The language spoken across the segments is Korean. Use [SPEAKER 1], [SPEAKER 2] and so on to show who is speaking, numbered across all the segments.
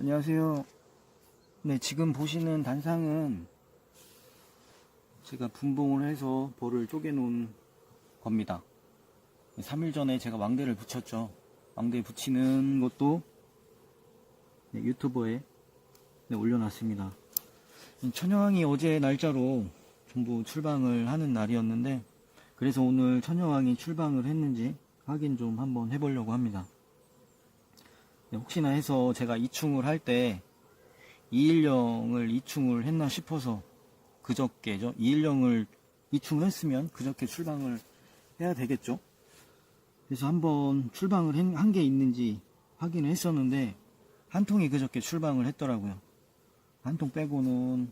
[SPEAKER 1] 안녕하세요. 네, 지금 보시는 단상은 제가 분봉을 해서 볼을 쪼개 놓은 겁니다. 3일 전에 제가 왕대를 붙였죠. 왕대 붙이는 것도 네, 유튜버에 네, 올려놨습니다. 천여왕이 어제 날짜로 전부 출방을 하는 날이었는데 그래서 오늘 천여왕이 출방을 했는지 확인 좀 한번 해보려고 합니다. 네, 혹시나 해서 제가 이충을 할 때 210을 이충을 했나 싶어서 그저께죠. 210을 이충을 했으면 그저께 출방을 해야 되겠죠. 그래서 한번 출방을 한 게 있는지 확인을 했었는데 한 통이 그저께 출방을 했더라고요. 한 통 빼고는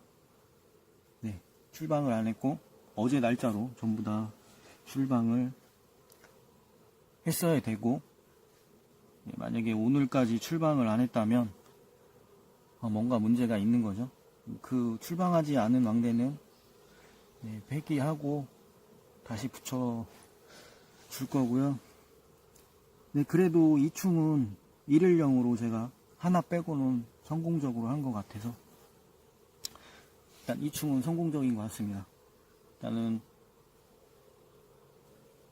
[SPEAKER 1] 네, 출방을 안 했고 어제 날짜로 전부 다 출방을 했어야 되고 네, 만약에 오늘까지 출방을 안 했다면 어, 뭔가 문제가 있는 거죠. 그 출방하지 않은 왕대는 네, 폐기하고 다시 붙여 줄 거고요. 네, 그래도 이 춤은 1일령으로 제가 하나 빼고는 성공적으로 한 것 같아서 일단 이 춤은 성공적인 것 같습니다. 일단은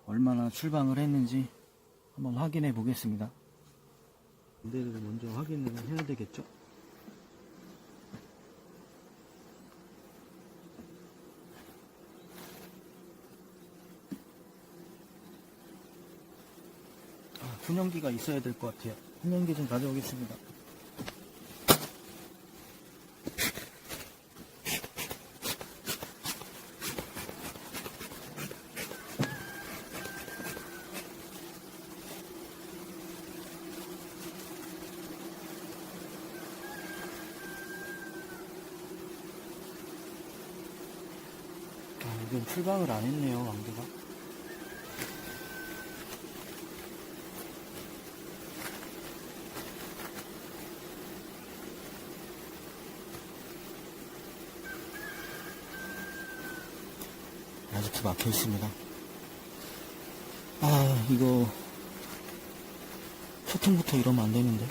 [SPEAKER 1] 얼마나 출방을 했는지 한번 확인해 보겠습니다. 무대를 먼저 확인을 해야 되겠죠? 아, 분연기가 있어야 될 것 같아요. 분연기 좀 가져오겠습니다. 아, 이건 출방을 안 했네요, 왕대가. 아직도 막혀 있습니다. 아, 이거, 소통부터 이러면 안 되는데.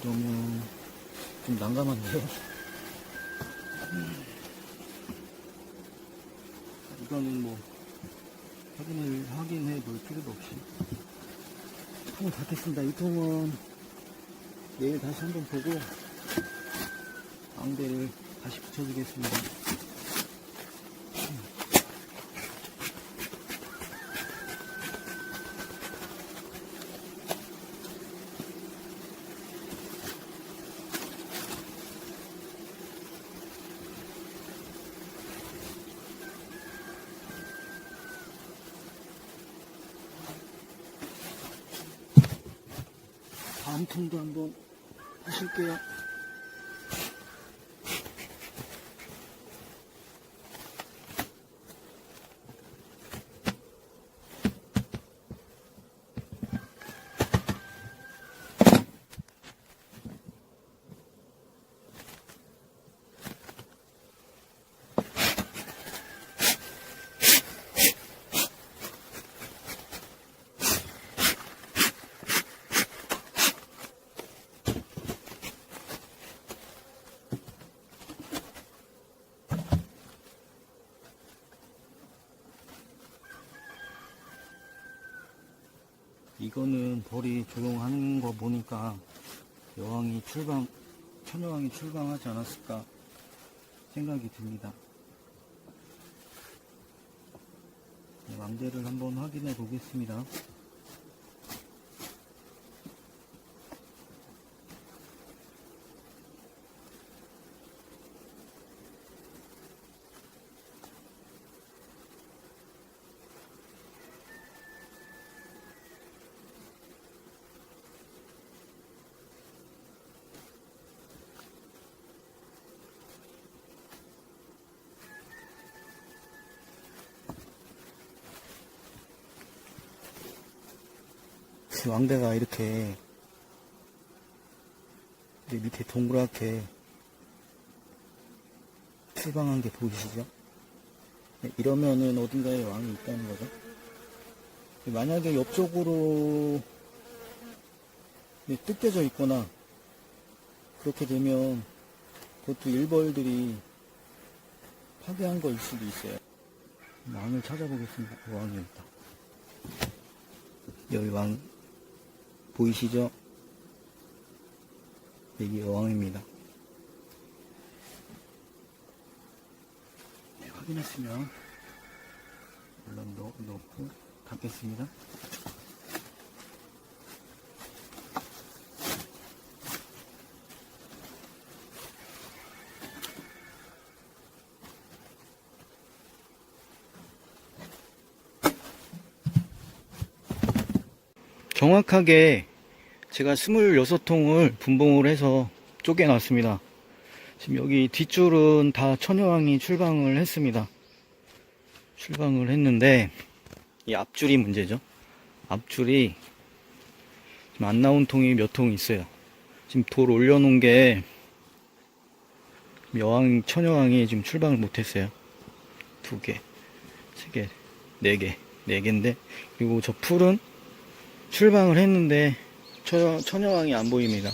[SPEAKER 1] 이러면 좀 난감한데요? 이거는 뭐, 확인을, 확인해 볼 필요도 없이. 통을 닫겠습니다. 이 통은 내일 다시 한번 보고, 앙대를 다시 붙여주겠습니다. 통도 한번 하실게요. 이거는 벌이 조용한 거 보니까 여왕이 출방, 천여왕이 출방하지 않았을까 생각이 듭니다. 네, 왕대를 한번 확인해 보겠습니다. 왕대가 이렇게 이 밑에 동그랗게 출방한 게 보이시죠? 네, 이러면은 어딘가에 왕이 있다는 거죠. 만약에 옆쪽으로 네, 뜯겨져 있거나 그렇게 되면 그것도 일벌들이 파괴한 거일 수도 있어요. 왕을 찾아보겠습니다. 그 왕이 있다. 여기 왕 보이시죠? 여기 여왕입니다. 네, 확인했으면 물론 넣, 넣고 닫겠습니다. 정확하게 제가 26통을 분봉을 해서 쪼개놨습니다. 지금 여기 뒷줄은 다 천여왕이 출방을 했습니다. 출방을 했는데 이 앞줄이 문제죠. 앞줄이 지금 안 나온 통이 몇 통 있어요. 지금 돌 올려놓은 게 여왕 천여왕이 지금 출방을 못했어요. 두 개, 세 개, 네 개, 네 개인데 그리고 저 풀은 출방을 했는데 처, 처녀왕이 안 보입니다.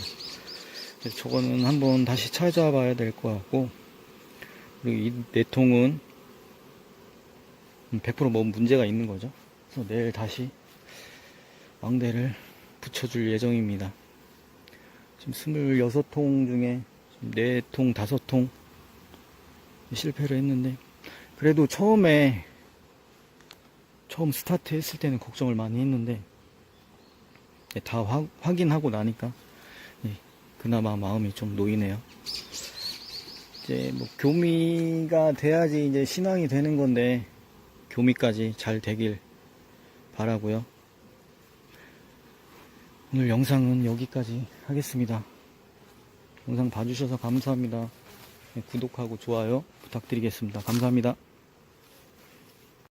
[SPEAKER 1] 저거는 한번 다시 찾아봐야 될 것 같고 그리고 이네 통은 100%뭐 문제가 있는 거죠. 그래서 내일 다시 왕대를 붙여줄 예정입니다. 지금 26통 중에 4통, 5통 실패를 했는데 그래도 처음에 처음 스타트 했을 때는 걱정을 많이 했는데 예, 다 확, 확인하고 나니까 예, 그나마 마음이 좀 놓이네요. 이제 뭐 교미가 돼야지 이제 신앙이 되는 건데 교미까지 잘 되길 바라고요. 오늘 영상은 여기까지 하겠습니다. 영상 봐주셔서 감사합니다. 예, 구독하고 좋아요 부탁드리겠습니다. 감사합니다.